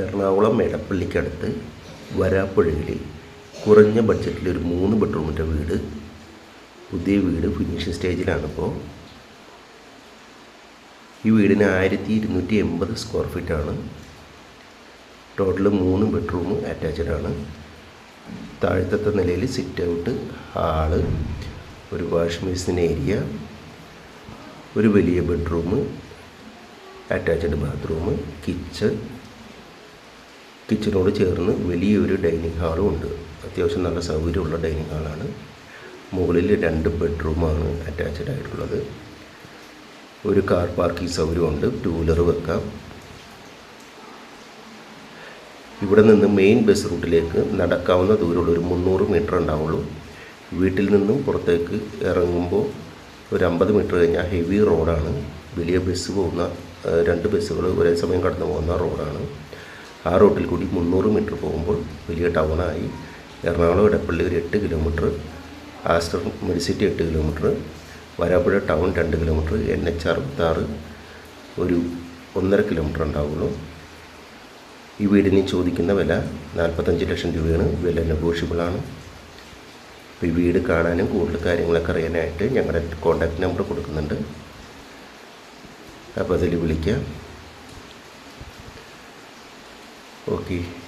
എറണാകുളം എടപ്പള്ളിക്കടുത്ത് വരാപ്പുഴയിൽ കുറഞ്ഞ ബഡ്ജറ്റിൽ ഒരു മൂന്ന് ബെഡ്റൂമിന്റെ വീട് പുതിയ വീട് ഫിനിഷിംഗ് സ്റ്റേജിലാണിപ്പോൾ. ഈ വീടിന് ആയിരത്തി ഇരുന്നൂറ്റി എൺപത് സ്ക്വയർ ഫീറ്റാണ്. ടോട്ടൽ മൂന്ന് ബെഡ്റൂം അറ്റാച്ച്ഡ് ആണ് താഴത്തെ നിലയിൽ സിറ്റ് ഔട്ട് ഹാൾ ഒരു വാഷ് ബേസിൻ ഏരിയ ഒരു വലിയ ബെഡ്റൂം അറ്റാച്ച്ഡ് ബാത്റൂം കിച്ചൺ കിച്ചനോട് ചേർന്ന് വലിയൊരു ഡൈനിങ് ഹാളും ഉണ്ട്. അത്യാവശ്യം നല്ല സൗകര്യമുള്ള ഡൈനിങ് ഹാളാണ്. മുകളിൽ രണ്ട് ബെഡ്റൂമാണ് അറ്റാച്ച്ഡ് ആയിട്ടുള്ളത്. ഒരു കാർ പാർക്കിംഗ് സൗകര്യമുണ്ട് ടൂ വീലർ വെക്കാം. ഇവിടെ നിന്ന് മെയിൻ ബസ് റൂട്ടിലേക്ക് നടക്കാവുന്ന ദൂരമുള്ള ഒരു മുന്നൂറ് മീറ്റർ ഉണ്ടാവുള്ളൂ. വീട്ടിൽ നിന്നും പുറത്തേക്ക് ഇറങ്ങുമ്പോൾ ഒരു അമ്പത് മീറ്റർ കഴിഞ്ഞാൽ ഹെവി റോഡാണ്. വലിയ ബസ് പോകുന്ന രണ്ട് ബസ്സുകൾ ഒരേ സമയം കടന്നു പോകുന്ന റോഡാണ്. ആ റോട്ടിൽ കൂടി മുന്നൂറ് മീറ്റർ പോകുമ്പോൾ വലിയ ടൗണായി എറണാകുളം ഇടപ്പള്ളി ഒരു എട്ട് കിലോമീറ്റർ ആസ്റ്റർ മെഡിസിറ്റി എട്ട് കിലോമീറ്റർ വരാപ്പുഴ ടൗൺ രണ്ട് കിലോമീറ്റർ എൻ എച്ച് അറുപത്താറ് ഒരു ഒന്നര കിലോമീറ്റർ ഉണ്ടാവുള്ളൂ. ഈ വീടിന് ചോദിക്കുന്ന വില നാൽപ്പത്തഞ്ച് ലക്ഷം രൂപയാണ്. വില നെഗോഷ്യബിളാണ് ഈ വീട് കാണാനും കൂടുതൽ കാര്യങ്ങളൊക്കെ അറിയാനായിട്ട് ഞങ്ങളുടെ കോൺടാക്റ്റ് നമ്പർ കൊടുക്കുന്നുണ്ട്. അപ്പോൾ അതിൽ വിളിക്കാം. Okay.